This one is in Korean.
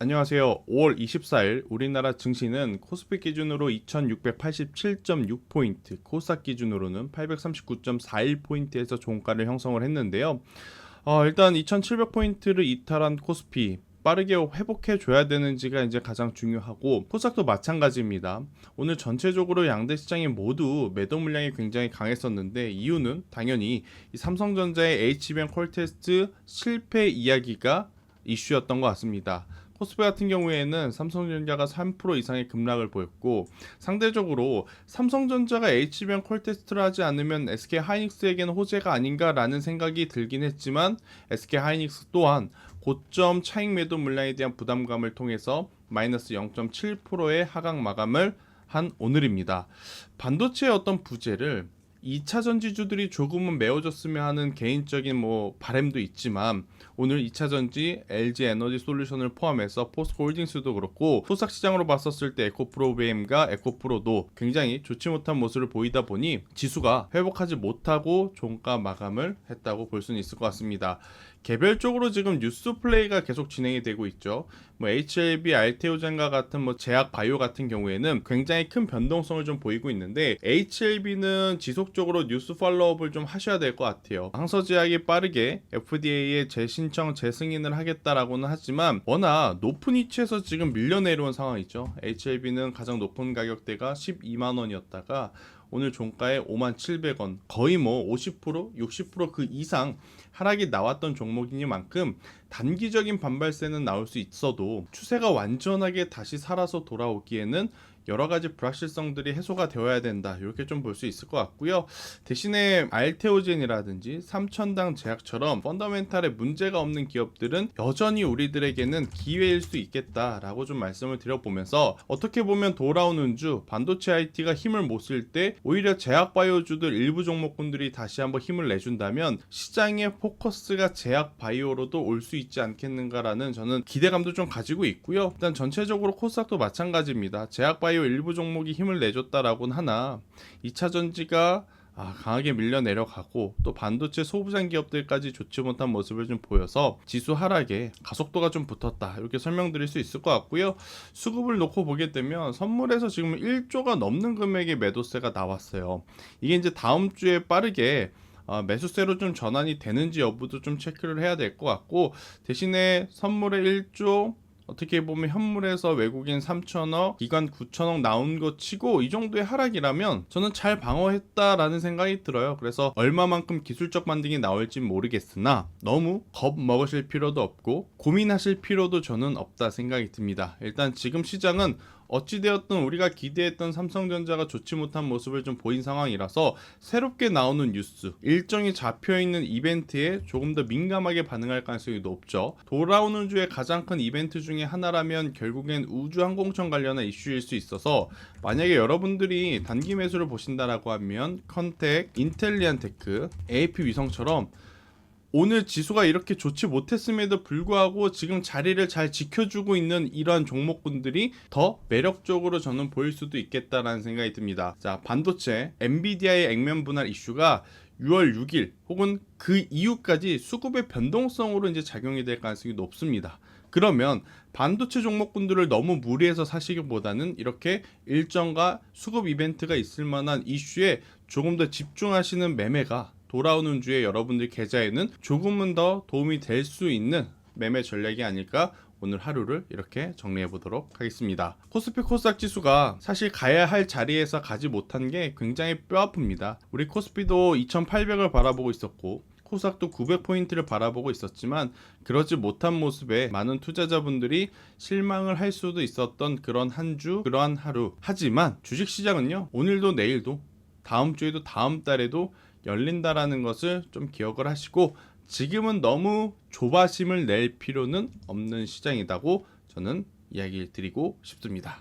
안녕하세요. 5월 24일 우리나라 증시는 코스피 기준으로 2687.6포인트, 코스닥 기준으로는 839.41포인트에서 종가를 형성을 했는데요. 어, 일단 2700포인트를 이탈한 코스피 빠르게 회복해 줘야 되는지가 이제 가장 중요하고 코스닥도 마찬가지입니다. 오늘 전체적으로 양대 시장이 모두 매도 물량이 굉장히 강했었는데 이유는 당연히 이 삼성전자의 HBM 콜테스트 실패 이야기가 이슈였던 것 같습니다. 코스피 같은 경우에는 삼성전자가 3% 이상의 급락을 보였고 상대적으로 삼성전자가 HBM 콜테스트를 하지 않으면 SK 하이닉스에게는 호재가 아닌가라는 생각이 들긴 했지만 SK 하이닉스 또한 고점 차익 매도 물량에 대한 부담감을 통해서 마이너스 0.7%의 하강 마감을 한 오늘입니다. 반도체의 어떤 부재를 2차 전지주들이 조금은 메워줬으면 하는 개인적인 뭐 바램도 있지만 오늘 2차 전지 LG 에너지 솔루션을 포함해서 포스코 홀딩스도 그렇고 소삭 시장으로 봤었을 때 에코프로비엠과 에코프로도 굉장히 좋지 못한 모습을 보이다 보니 지수가 회복하지 못하고 종가 마감을 했다고 볼 수는 있을 것 같습니다. 개별적으로 지금 뉴스 플레이가 계속 진행이 되고 있죠. 뭐 HLB, 알테오젠과 같은 뭐 제약 바이오 같은 경우에는 굉장히 큰 변동성을 좀 보이고 있는데 HLB는 지속 적으로 뉴스 팔로업을 좀 하셔야 될 것 같아요. 항서제약이 빠르게 FDA에 재신청, 재승인을 하겠다라고는 하지만 워낙 높은 위치에서 지금 밀려 내려온 상황이죠. HLB는 가장 높은 가격대가 12만 원이었다가 오늘 종가에 5만 700원 거의 뭐 50% 60%그 이상 하락이 나왔던 종목이니만큼 단기적인 반발세는 나올 수 있어도 추세가 완전하게 다시 살아서 돌아오기에는 여러 가지 불확실성들이 해소가 되어야 된다. 이렇게 좀 볼 수 있을 것 같고요. 대신에 알테오젠이라든지 삼천당 제약처럼 펀더멘탈에 문제가 없는 기업들은 여전히 우리들에게는 기회일 수 있겠다라고 좀 말씀을 드려보면서 어떻게 보면 돌아오는 주 반도체 IT가 힘을 못 쓸 때 오히려 제약 바이오주들 일부 종목군들이 다시 한번 힘을 내준다면 시장의 포커스가 제약 바이오로도 올 수 있지 않겠는가라는 저는 기대감도 좀 가지고 있고요. 일단 전체적으로 코스닥도 마찬가지입니다. 제약 바이오 일부 종목이 힘을 내줬다라고는 하나 2차 전지가 아, 강하게 밀려 내려가고 또 반도체 소부장 기업들까지 좋지 못한 모습을 좀 보여서 지수 하락에 가속도가 좀 붙었다. 이렇게 설명드릴 수 있을 것 같고요. 수급을 놓고 보게 되면 선물에서 지금 1조가 넘는 금액의 매도세가 나왔어요. 이게 이제 다음 주에 빠르게 어, 매수세로 좀 전환이 되는지 여부도 좀 체크를 해야 될 것 같고 대신에 선물의 1조 어떻게 보면 현물에서 외국인 3천억, 기관 9천억 나온 것 치고 이 정도의 하락이라면 저는 잘 방어했다라는 생각이 들어요. 그래서 얼마만큼 기술적 반등이 나올지 모르겠으나 너무 겁 먹으실 필요도 없고 고민하실 필요도 저는 없다 생각이 듭니다. 일단 지금 시장은 어찌되었든 우리가 기대했던 삼성전자가 좋지 못한 모습을 좀 보인 상황이라서 새롭게 나오는 뉴스, 일정이 잡혀 있는 이벤트에 조금 더 민감하게 반응할 가능성이 높죠. 돌아오는 주에 가장 큰 이벤트 중에 하나라면 결국엔 우주항공청 관련한 이슈일 수 있어서 만약에 여러분들이 단기 매수를 보신다라고 하면 컨택, 인텔리안테크, AP 위성처럼 오늘 지수가 이렇게 좋지 못했음에도 불구하고 지금 자리를 잘 지켜주고 있는 이러한 종목군들이 더 매력적으로 저는 보일 수도 있겠다라는 생각이 듭니다. 자, 반도체, 엔비디아의 액면 분할 이슈가 6월 6일 혹은 그 이후까지 수급의 변동성으로 이제 작용이 될 가능성이 높습니다. 그러면 반도체 종목군들을 너무 무리해서 사시기보다는 이렇게 일정과 수급 이벤트가 있을 만한 이슈에 조금 더 집중하시는 매매가 돌아오는 주에 여러분들 계좌에는 조금은 더 도움이 될 수 있는 매매 전략이 아닐까 오늘 하루를 이렇게 정리해 보도록 하겠습니다. 코스피 코스닥 지수가 사실 가야 할 자리에서 가지 못한 게 굉장히 뼈아픕니다. 우리 코스피도 2800을 바라보고 있었고 코스닥도 900포인트를 바라보고 있었지만 그러지 못한 모습에 많은 투자자분들이 실망을 할 수도 있었던 그런 한 주, 그러한 하루. 하지만 주식시장은요, 오늘도 내일도 다음 주에도 다음 달에도 열린다라는 것을 좀 기억을 하시고 지금은 너무 조바심을 낼 필요는 없는 시장이라고 저는 이야기를 드리고 싶습니다.